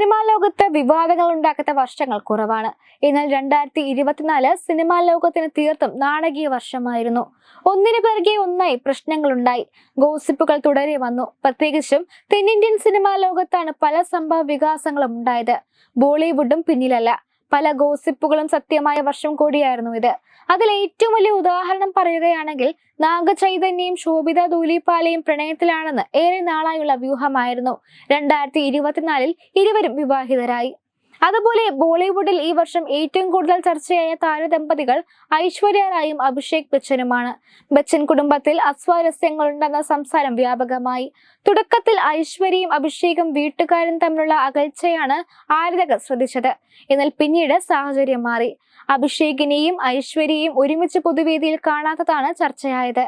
Cinema ലോകത്ത് വിവാദങ്ങൾ ഉണ്ടാക്കാത്ത വർഷങ്ങൾ കുറവാണ്. എന്നാൽ രണ്ടായിരത്തി ഇരുപത്തിനാല് സിനിമാ ലോകത്തിന് തീർത്തും നാടകീയ വർഷമായിരുന്നു. ഒന്നിനു പിറകെ ഒന്നായി പ്രശ്നങ്ങളുണ്ടായി ഗോസിപ്പുകൾ തുടരെ വന്നു. പ്രത്യേകിച്ചും തെന്നിന്ത്യൻ സിനിമാ ലോകത്താണ് പല സംഭവ വികാസങ്ങളും ഉണ്ടായത്. ബോളിവുഡും പിന്നിലല്ല. പല ഗോസിപ്പുകളും സത്യമായ വർഷം കൂടിയായിരുന്നു ഇത്. അതിൽ ഏറ്റവും വലിയ ഉദാഹരണം പറയുകയാണെങ്കിൽ നാഗചൈതന്യയും ശോഭിത ദൂലിപ്പാലയും പ്രണയത്തിലാണെന്ന് ഏറെ നാളായുള്ള വ്യൂഹമായിരുന്നു. രണ്ടായിരത്തി ഇരുപത്തിനാലിൽ ഇരുവരും വിവാഹിതരായി. അതുപോലെ ബോളിവുഡിൽ ഈ വർഷം ഏറ്റവും കൂടുതൽ ചർച്ചയായ താരദമ്പതികൾ ഐശ്വര്യ റായും അഭിഷേക് ബച്ചനുമാണ്. ബച്ചൻ കുടുംബത്തിൽ അസ്വാരസ്യങ്ങളുണ്ടെന്ന സംസാരം വ്യാപകമായി. തുടക്കത്തിൽ ഐശ്വര്യയും അഭിഷേകും വീട്ടുകാരും തമ്മിലുള്ള അകൽച്ചയാണ് ആരാധകർ ശ്രദ്ധിച്ചത്. എന്നാൽ പിന്നീട് സാഹചര്യം മാറി. അഭിഷേകിനെയും ഐശ്വര്യയും ഒരുമിച്ച് പൊതുവേദിയിൽ കാണാത്തതാണ് ചർച്ചയായത്.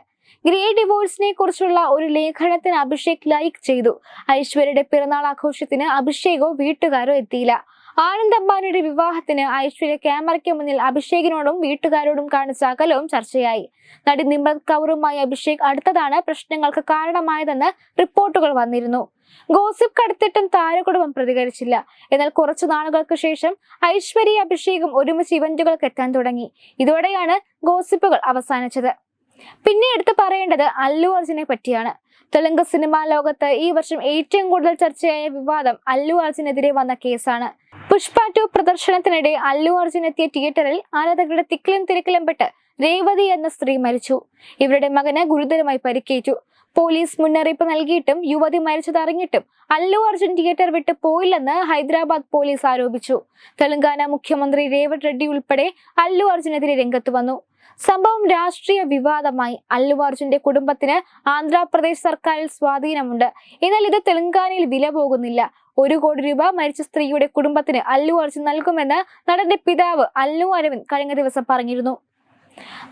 ഗ്രേ ഡിവോഴ്സിനെ കുറിച്ചുള്ള ഒരു ലേഖനത്തിന് അഭിഷേക് ലൈക്ക് ചെയ്തു. ഐശ്വര്യയുടെ പിറന്നാൾ ആഘോഷത്തിന് അഭിഷേകോ വീട്ടുകാരോ എത്തിയില്ല. ആനന്ദ് അംബാനിയുടെ വിവാഹത്തിന് ഐശ്വര്യ ക്യാമറയ്ക്ക് മുന്നിൽ അഭിഷേകിനോടും വീട്ടുകാരോടും കാണിച്ച അകലവും ചർച്ചയായി. നടി നിമ്രത് കൗറുമായി അഭിഷേക് അടുത്തതാണ് പ്രശ്നങ്ങൾക്ക് കാരണമായതെന്ന് റിപ്പോർട്ടുകൾ വന്നിരുന്നു. ഗോസിപ്പ് കടത്തിട്ടും താരകുടുംബം പ്രതികരിച്ചില്ല. എന്നാൽ കുറച്ചു നാളുകൾക്ക് ശേഷം ഐശ്വര്യ അഭിഷേകും ഒരുമിച്ച് ഇവന്റുകൾക്ക് എത്താൻ തുടങ്ങി. ഇതോടെയാണ് ഗോസിപ്പുകൾ അവസാനിച്ചത്. പിന്നെ എടുത്തു പറയേണ്ടത് അല്ലു അർജുനെ പറ്റിയാണ്. തെലുങ്ക് സിനിമാ ലോകത്ത് ഈ വർഷം ഏറ്റവും കൂടുതൽ ചർച്ചയായ വിവാദം അല്ലു അർജുനെതിരെ വന്ന കേസാണ്. പുഷ്പ ടു പ്രദർശനത്തിനിടെ അല്ലു അർജുൻ എത്തിയ തിയേറ്ററിൽ ആരാധകരുടെ തിക്കിലും തിരക്കിലും പെട്ട് രേവതി എന്ന സ്ത്രീ മരിച്ചു. ഇവരുടെ മകന് ഗുരുതരമായി പരിക്കേറ്റു. പോലീസ് മുന്നറിയിപ്പ് നൽകിയിട്ടും യുവതി മരിച്ചതറിഞ്ഞിട്ടും അല്ലു അർജുൻ തിയേറ്റർ വിട്ട് പോയില്ലെന്ന് ഹൈദരാബാദ് പോലീസ് ആരോപിച്ചു. തെലങ്കാന മുഖ്യമന്ത്രി രേവത് റെഡ്ഡി ഉൾപ്പെടെ അല്ലു അർജുനെതിരെ രംഗത്ത് വന്നു. സംഭവം രാഷ്ട്രീയ വിവാദമായി അല്ലു അർജുന്റെ കുടുംബത്തിന് ആന്ധ്രാപ്രദേശ് സർക്കാരിൽ സ്വാധീനമുണ്ട്. എന്നാൽ ഇത് തെലങ്കാനയിൽ വില പോകുന്നില്ല. ഒരു കോടി രൂപ മരിച്ച സ്ത്രീയുടെ കുടുംബത്തിന് അല്ലു അർജുൻ നൽകുമെന്ന് നടന്റെ പിതാവ് അല്ലു അരവിന്ദ് കഴിഞ്ഞ ദിവസം പറഞ്ഞിരുന്നു.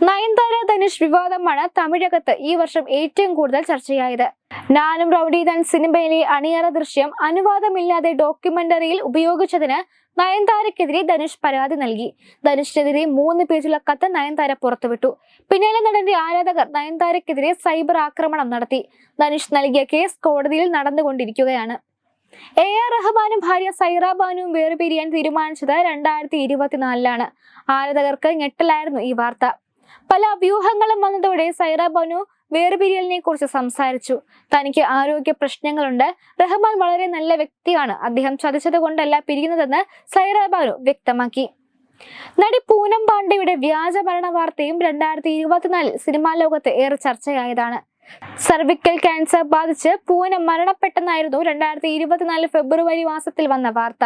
നയൻതാര ധനുഷ് വിവാദമാണ് തമിഴകത്ത് ഈ വർഷം ഏറ്റവും കൂടുതൽ ചർച്ചയായത്. നാനും റൌഡി ദൻ സിനിമയിലെ അണിയറ ദൃശ്യം അനുവാദമില്ലാതെ ഡോക്യുമെന്ററിയിൽ ഉപയോഗിച്ചതിന് നയൻതാരക്കെതിരെ ധനുഷ് പരാതി നൽകി. ധനുഷിനെതിരെ മൂന്ന് പേജുള്ള കത്ത് നയൻതാര പുറത്തുവിട്ടു. പിന്നാലെ നടന്റെ ആരാധകർ നയൻതാരക്കെതിരെ സൈബർ ആക്രമണം നടത്തി. ധനുഷ് നൽകിയ കേസ് കോടതിയിൽ നടന്നുകൊണ്ടിരിക്കുകയാണ്. എ. ആർ. റഹ്മാനും ഭാര്യ സൈറ ബാനുവും വേർപിരിയാൻ തീരുമാനിച്ചത് രണ്ടായിരത്തി ഇരുപത്തിനാലിലാണ് ആരാധകർക്ക് ഞെട്ടലായിരുന്നു ഈ വാർത്ത. പല വ്യൂഹങ്ങളും വന്നതോടെ സൈറ ബാനു വേർപിരിയലിനെ കുറിച്ച് സംസാരിച്ചു. തനിക്ക് ആരോഗ്യ പ്രശ്നങ്ങളുണ്ട്. റഹ്മാൻ വളരെ നല്ല വ്യക്തിയാണ്. അദ്ദേഹം ചതിച്ചത് കൊണ്ടല്ല പിരിയുന്നതെന്ന് സൈറ ബാനു വ്യക്തമാക്കി. നടി പൂനം പാണ്ഡെയുടെ വ്യാജ മരണ വാർത്തയും രണ്ടായിരത്തി ഇരുപത്തിനാലിൽ സിനിമാ ലോകത്ത് ഏറെ ചർച്ചയായതാണ്. സർവിക്കൽ ക്യാൻസർ ബാധിച്ച് പൂനം മരണപ്പെട്ടെന്നായിരുന്നു രണ്ടായിരത്തി ഇരുപത്തിനാല് ഫെബ്രുവരി മാസത്തിൽ വന്ന വാർത്ത.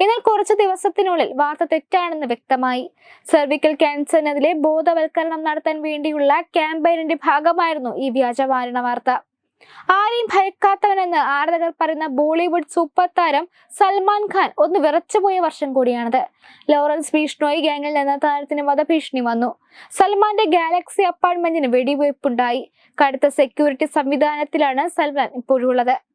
എന്നാൽ കുറച്ച് ദിവസത്തിനുള്ളിൽ വാർത്ത തെറ്റാണെന്ന് വ്യക്തമായി. സർവിക്കൽ ക്യാൻസറിനെതിരെ ബോധവൽക്കരണം നടത്താൻ വേണ്ടിയുള്ള ക്യാമ്പയിനിന്റെ ഭാഗമായിരുന്നു ഈ വ്യാജ വാർത്ത. ആരെയും ഭയക്കാത്തവനെന്ന് ആരാധകർ പറയുന്ന ബോളിവുഡ് സൂപ്പർ താരം സൽമാൻ ഖാൻ ഒന്ന് വിറച്ചുപോയ വർഷം കൂടിയാണിത്. ലോറൻസ് ബീഷ്ണോയി ഗാങ്ങിൽ നിന്ന് താരത്തിന് വധഭീഷണി വന്നു. സൽമാന്റെ ഗാലക്സി അപ്പാർട്ട്മെന്റിന് വെടിവയ്പുണ്ടായി. കടുത്ത സെക്യൂരിറ്റി സംവിധാനത്തിലാണ് സൽമാൻ ഇപ്പോഴുള്ളത്.